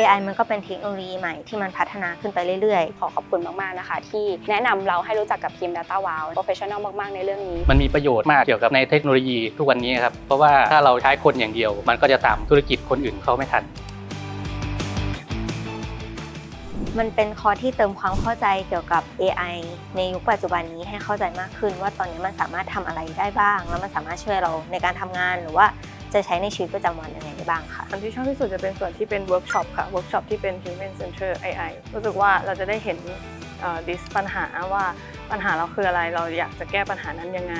AI มันก็เป็นเทคโนโลยีใหม่ที่มันพัฒนาขึ้นไปเรื่อยขอขอบคุณมากๆนะคะ ที่แนะนำเราให้รู้จักกับทีม Data Wow Professional มากๆ ในเรื่องนี้ มันมีประโยชน์มากเกี่ยวกับในเทคโนโลยีทุกวันนี้ครับ เพราะว่าถ้าเราใช้คนอย่างเดียว มันก็จะตามธุรกิจคนอื่นเขาไม่ทันๆมันเป็นคอร์สที่เติมความเข้าใจเกี่ยวกับ AI ในยุคปัจจุบันนี้ให้เข้าใจมากขึ้น ว่าตอนนี้มันสามารถทำอะไรได้บ้าง แล้วมันสามารถช่วยเราในการทำงานหรือว่า จะใช้ในชีวิตประจำวันยังไงได้บ้างค่ะ อันที่ชอบที่สุดจะเป็นส่วนที่เป็นเวิร์กช็อปค่ะเวิร์กช็อปที่เป็น Human Center AI รู้สึกว่าเราจะได้เห็นดิสปัญหาว่า ปัญหาเราคืออะไรเราอยากจะแก้ปัญหานั้นยังไง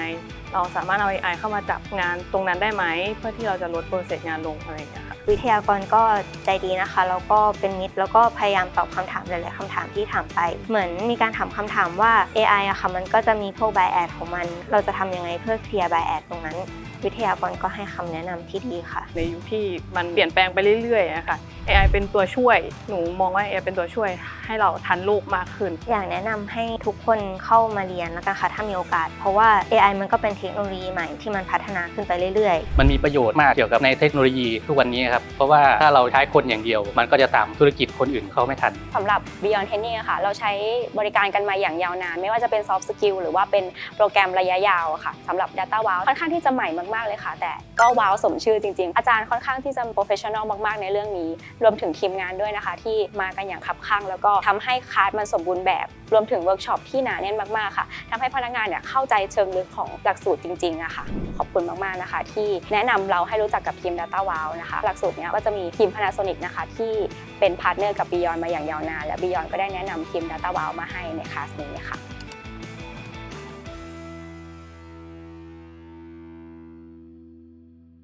เราสามารถเอา AI เข้ามาจับงานตรงนั้นได้ไหม เพื่อที่เราจะลดโปรเซสงานลงอะไรอย่างเงี้ยค่ะวิทยากรก็ใจดีนะคะ แล้วก็เป็นมิตรแล้วก็พยายามตอบคำถามหลายๆคำถามที่ถามไป เหมือนมีการถามคำถามว่า AI อะค่ะมันก็จะมีพวก bias ของมัน เราจะทำยังไงเพื่อเคลียร์ bias ตรงนั้น วิทยากรก็ให้คำแนะนำที่ดีค่ะ ในยุคที่มันเปลี่ยนแปลงไปเรื่อยๆอะค่ะ AI เป็นตัวช่วย หนูมองว่า AI เป็นตัวช่วยให้เราทันโลกมากขึ้น อยากแนะนำให้ทุกคนเข้ามาเรียนแล้วกันค่ะถ้ามีโอกาส เพราะว่า AI มันก็เป็นเทคโนโลยีใหม่ที่มันพัฒนาขึ้นไปเรื่อยๆ มันมีประโยชน์มากเกี่ยวกับในเทคโนโลยีทุกวันนี้ครับเพราะว่าถ้าเราใช้คนอย่างเดียว มันก็จะตามธุรกิจคนอื่นเขาไม่ทันสำหรับ Beyond Training อะค่ะ เราใช้บริการกันมาอย่างยาวนาน ไม่ว่าจะเป็น Soft Skill หรือว่าเป็นโปรแกรมระยะยาวอะค่ะสำหรับ Data Wow ค่อนข้างที่จะใหม่มากๆเลยค่ะ แต่ก็ว้าวสมชื่อจริงๆ อาจารย์ค่อนข้างที่จะ professional มากๆ ในเรื่องนี้ รวมถึงทีมงานด้วยนะคะ ที่มากันอย่างคับข้างแล้วก็ทำให้คลาสมันสมบูรณ์แบบ รวมถึงเวิร์กช็อปที่หนาแน่นมากๆค่ะทำให้พนักงานเนี่ยเข้าใจเชิงลึกของหลักสูตรจริงๆอะค่ะ ขอบคุณมากๆนะคะ ที่แนะนำเราให้รู้จักกับทีม Data Wow นะคะ หลักสูตรเนี้ยก็จะมีทีม Panasonic นะคะที่เป็นพาร์ทเนอร์กับ Beyond มาอย่างยาวนานและ Beyond ก็ได้แนะนำทีม Data Wow มาให้ในคลาสนี้ค่ะ